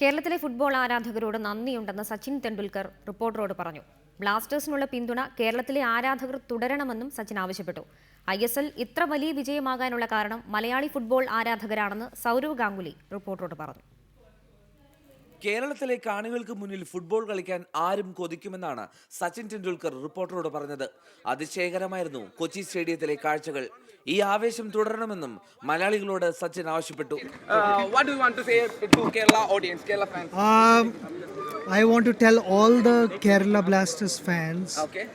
കേരളത്തിലെ ഫുട്ബോൾ ആരാധകരോട് നന്ദിയുണ്ടെന്ന് സച്ചിൻ തെണ്ടുൽക്കർ റിപ്പോർട്ടറോട് പറഞ്ഞു. ബ്ലാസ്റ്റേഴ്സിനുള്ള പിന്തുണ കേരളത്തിലെ ആരാധകർ തുടരണമെന്നും സച്ചിൻ ആവശ്യപ്പെട്ടു. ഐ എസ് എൽ ഇത്ര വലിയ വിജയമാകാനുള്ള കാരണം മലയാളി ഫുട്ബോൾ ആരാധകരാണെന്ന് സൗരവ് ഗാംഗുലി റിപ്പോർട്ടറോട് പറഞ്ഞു. കേരളത്തിലെ കാണികൾക്ക് മുന്നിൽ ഫുട്ബോൾ കളിക്കാൻ ആരും കൊതിക്കുമെന്നാണ് സച്ചിൻ ടെണ്ടുൽക്കർ റിപ്പോർട്ടറോട് പറഞ്ഞത്. അതിശയകരമായിരുന്നു കൊച്ചി സ്റ്റേഡിയത്തിലെ കാഴ്ചകൾ. ഈ ആവേശം തുടരണമെന്നും മലയാളികളോട് സച്ചിൻ ആവശ്യപ്പെട്ടു Uh, what do you want to say to Kerala audience, Kerala fans? Um, I want to tell all the Kerala Blasters fans Okay.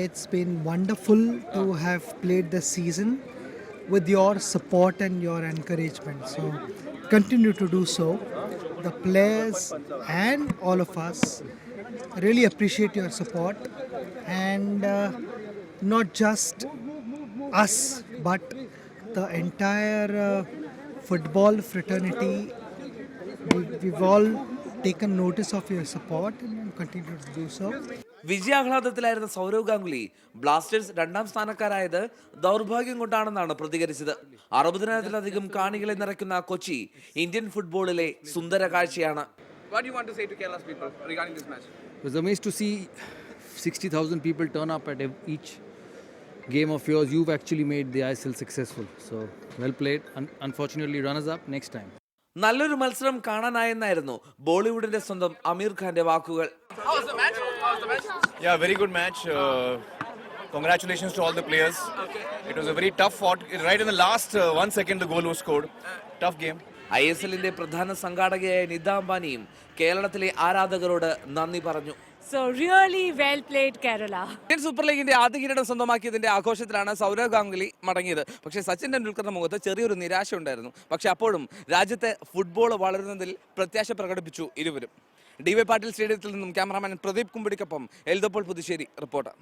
it's been wonderful to have played this season with your support and your encouragement. So continue to do so. The players and all of us really appreciate your support and uh, not just us but the entire uh, football fraternity we, we've all taken notice of your support and continue to do so. വിജയാഹ്ലാദത്തിലായിരുന്ന Sourav Ganguly Blasters രണ്ടാം സ്ഥാനക്കാരായത് ദൗർഭാഗ്യം കൊണ്ടാണെന്നാണ് പ്രതികരിച്ചത് അറുപതിനായിരത്തിലധികം കാണികളെ നിറയ്ക്കുന്ന Kochi Indian ഫുട്ബോളിലെ സുന്ദര കാഴ്ചയാണ് What do you want to say to Kerala's people regarding this match? It was amazed to see 60,000 people turn up at each game of yours. You've actually made the ISL successful. So, well played. Un- unfortunately, runners up next time. നല്ലൊരു മത്സരം കാണാനായെന്നായിരുന്നു ബോളിവുഡിന്റെ സ്വന്തം അമീർ ഖാന്റെ വാക്കുകൾ? Yeah, very good match. Uh, congratulations to all the players. It was a very tough fought. Right in the last uh, one second, the goal was scored. Tough game. I S എല്ലിന്റെ പ്രധാന സംഘാടകയായ നിത അംബാനിയും കേരളത്തിലെ ആരാധകരോട് നന്ദി പറഞ്ഞു So really well played Kerala Indian super ലീഗിന്റെ ആദ്യ കിരീടം സ്വന്തമാക്കിയതിന്റെ ആഘോഷത്തിലാണ് സൗരവ് ഗാംഗുലി മടങ്ങിയത്. പക്ഷേ സച്ചിൻ ടെണ്ടുൽക്കറിന്റെ മുഖത്ത് ചെറിയൊരു നിരാശ ഉണ്ടായിരുന്നു. പക്ഷേ അപ്പോഴും രാജ്യത്തെ ഫുട്ബോൾ വളരുന്നതിൽ പ്രത്യാശ പ്രകടിപ്പിച്ചു ഇരുവരും. ഡി വൈ പാട്ടീൽ സ്റ്റേഡിയത്തിൽ നിന്നും ക്യാമറാമാൻ പ്രദീപ് കുമ്പിടിക്കൊപ്പം എൽദപ്പോൾ പുതുശ്ശേരി റിപ്പോർട്ടർ.